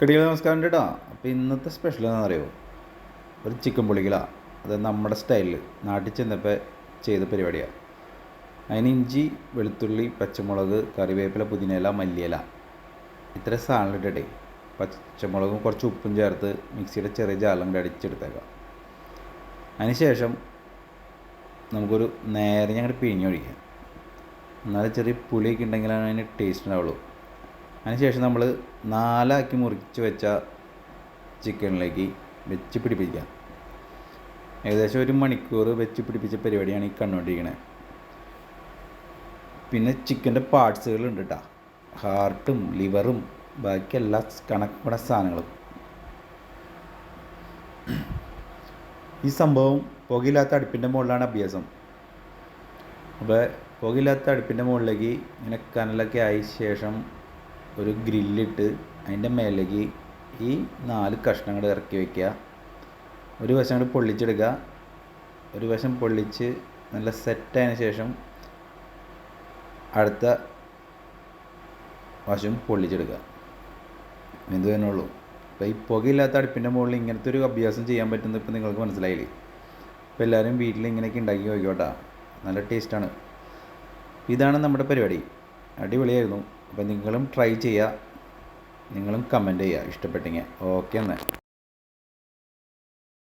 കടികൾ നമസ്കാരം കേട്ടോ. അപ്പോൾ ഇന്നത്തെ സ്പെഷ്യൽ എന്താണെന്ന് അറിയുമോ ഒരു ചിക്കൻ പൊളിക്കലാണ് അത് നമ്മുടെ സ്റ്റൈലിൽ നാട്ടിൽ ചെന്നപ്പോൾ ചെയ്ത പരിപാടിയാണ് അതിന് ഇഞ്ചി വെളുത്തുള്ളി പച്ചമുളക് കറിവേപ്പില പുതിനയില മല്ലിയില. ഇത്ര സാധനം ഇട്ടിട്ടേ പച്ചമുളകും കുറച്ച് ഉപ്പും ചേർത്ത് മിക്സിയുടെ ചെറിയ ജാലം കൂടി അടിച്ചെടുത്തേക്കാം. അതിന് ശേഷം നമുക്കൊരു നേരെ ഞങ്ങൾ പിഴിഞ്ഞൊഴിക്കാം. എന്നാലും ചെറിയ പുളിയൊക്കെ ഉണ്ടെങ്കിലാണ് അതിന് ടേസ്റ്റ് ഉണ്ടാവുള്ളൂ. അതിനുശേഷം നമ്മൾ നാലാക്കി മുറിച്ച് വെച്ച ചിക്കനിലേക്ക് വെച്ച് പിടിപ്പിക്കുക. ഏകദേശം ഒരു മണിക്കൂർ വെച്ച് പിടിപ്പിച്ച പരിപാടിയാണ് ഈ കണ്ടുകൊണ്ടിരിക്കുന്നത് പിന്നെ ചിക്കന്റെ പാർട്സുകളുണ്ട് കേട്ടോ ഹാർട്ടും ലിവറും ബാക്കി എല്ലാ കണക്കണ സാധനങ്ങളും. ഈ സംഭവം പുകയില്ലാത്ത അടുപ്പിന്റെ മുകളിലാണ് അഭ്യാസം. അപ്പോൾ പുകയില്ലാത്ത അടുപ്പിന്റെ മുകളിലേക്ക് ഇങ്ങനെ കനലൊക്കെ ആയ ശേഷം ഒരു ഗ്രില്ലിട്ട് അതിന്റെ മേലേക്ക് ഈ നാല് കഷ്ണങ്ങൾ ഇറക്കി വയ്ക്കുക ഒരു വശം കൂടി പൊള്ളിച്ചെടുക്കുക. ഒരു വശം പൊള്ളിച്ച് നല്ല സെറ്റായതിനു ശേഷം അടുത്ത വശം പൊള്ളിച്ചെടുക്കുക. എന്ത് തന്നെ ഉള്ളൂ. അപ്പോൾ ഈ പുകയില്ലാത്ത അടുപ്പിന്റെ മുകളിൽ ഇങ്ങനത്തെ ഒരു അഭ്യാസം ചെയ്യാൻ പറ്റുന്നത് ഇപ്പോൾ നിങ്ങൾക്ക് മനസ്സിലായില്ലേ? അപ്പോൾ എല്ലാവരും വീട്ടിൽ ഇങ്ങനെയൊക്കെ ഉണ്ടാക്കി നോക്കിക്കോട്ടാ. നല്ല ടേസ്റ്റാണ് ഇതാണ് നമ്മുടെ പരിപാടി. അടിപൊളിയായിരുന്നു. അപ്പോൾ നിങ്ങളും ട്രൈ ചെയ്യുക. നിങ്ങളും കമന്റ് ചെയ്യുക. ഇഷ്ടപ്പെട്ടെങ്കിൽ. ഓക്കെ എന്നാൽ